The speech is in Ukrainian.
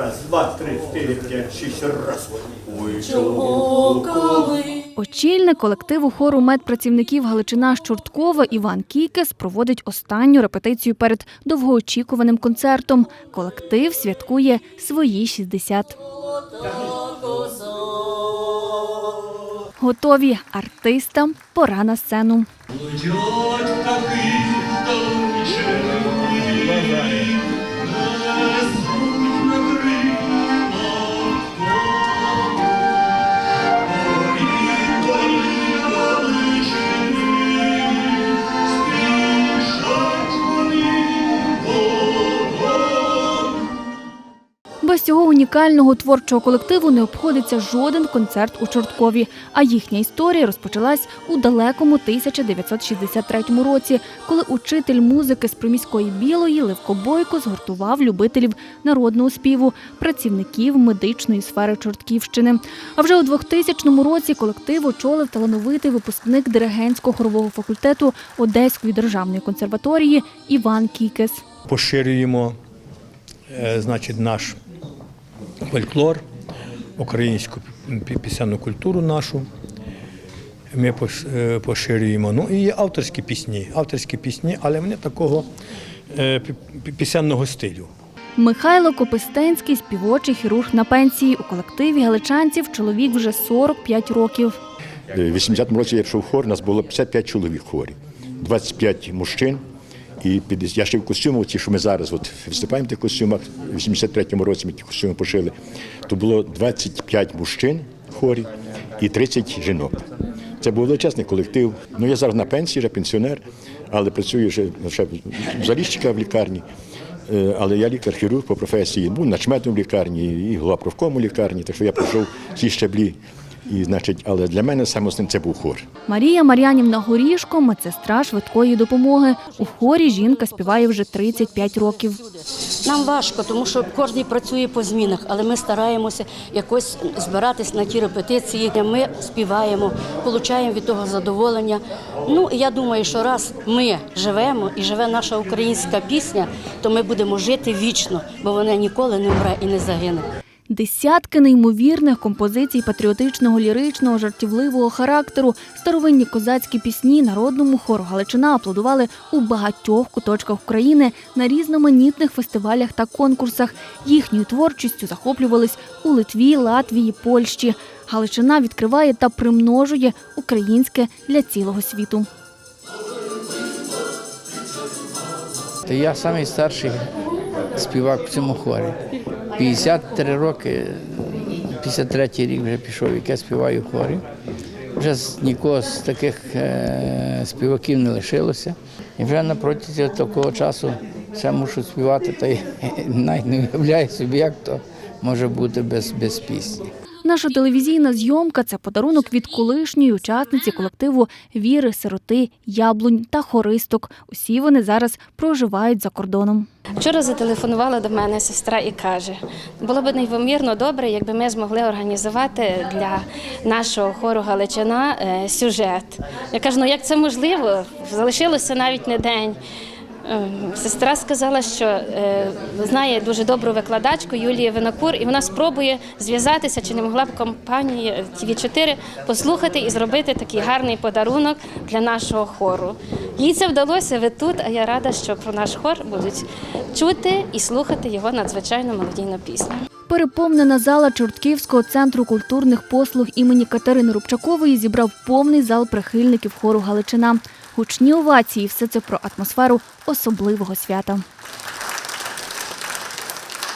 Раз, два, три, чотири, п'ять, шість, раз. Ой, чого Очільник колективу хору медпрацівників Галичина Щорткова Іван Кікес проводить останню репетицію перед довгоочікуваним концертом. Колектив святкує свої 60. Готові артистам пора на сцену. Без цього унікального творчого колективу не обходиться жоден концерт у Чорткові. А їхня історія розпочалась у далекому 1963 році, коли учитель музики з приміської білої Левко Бойко згуртував любителів народного співу, працівників медичної сфери Чортківщини. А вже у 2000 році колектив очолив талановитий випускник диригентського хорового факультету Одеської державної консерваторії Іван Кікес. поширюємо е, значить, наш фольклор, українську пісенну культуру нашу. Ми е, поширюємо. Ну і є авторські пісні. Авторські пісні, але вони такого е, пі- пі- пісенного стилю. Михайло Копистенський, співочий хірург на пенсії. У колективі галичанців чоловік вже 45 років. У 80-му році я пішов в хор, нас було 55 чоловік в хорі, 25 мужчин. І 50, я ще в костюмах, ті, що ми зараз от, виступаємо в тих костюмах, в 83-му році ми ті костюми пошили, то було 25 мужчин хорі і 30 жінок. Це був величезний колектив. Ну, я зараз на пенсії, вже пенсіонер, але працюю вже, ще в заліщика в лікарні. Е, Але я лікар-хірург по професії, був начметом в лікарні і голова лікарні, так що я пройшов ці щаблі. І, значить, але для мене саме це був хор. Марія Мар'янівна Горішко, медсестра швидкої допомоги. У хорі жінка співає вже 35 років. Нам важко, тому що кожен працює по змінах, але ми стараємося якось збиратись на ті репетиції, де ми співаємо, отримуємо від того задоволення. Ну і я думаю, що раз ми живемо і живе наша українська пісня, то ми будемо жити вічно, бо вона ніколи не вмре і не загине. Десятки неймовірних композицій патріотичного, ліричного, жартівливого характеру, старовинні козацькі пісні народному хору Галичина аплодували у багатьох куточках України на різноманітних фестивалях та конкурсах. Їхньою творчістю захоплювались у Литві, Латвії, Польщі. Галичина відкриває та примножує українське для цілого світу. Я самий старший співак в цьому хорі. 53 роки, 53 рік вже пішов, як я співаю в хорі. Вже нікого з таких е, співаків не лишилося. І вже на протязі такого часу ще мушу співати, та й навіть не уявляю собі, як то може бути без, без пісні. Наша телевізійна зйомка це подарунок від колишньої учасниці колективу Віри, сироти, яблунь та хористок. Усі вони зараз проживають за кордоном. Вчора зателефонувала до мене сестра і каже: було б неймовірно добре, якби ми змогли організувати для нашого хору Галичина е, сюжет. Я кажу, ну як це можливо? Залишилося навіть не день. Ем, Сестра сказала, що е, знає дуже добру викладачку Юлію Винокур, і вона спробує зв'язатися, чи не могла б компанія «ТВ4» послухати і зробити такий гарний подарунок для нашого хору. Їй це вдалося. Ви тут, а я рада, що про наш хор будуть чути і слухати його надзвичайно мелодійну пісню. Переповнена зала Чортківського центру культурних послуг імені Катерини Рубчакової зібрав повний зал прихильників хору Галичина. Гучні овації – все це про атмосферу особливого свята.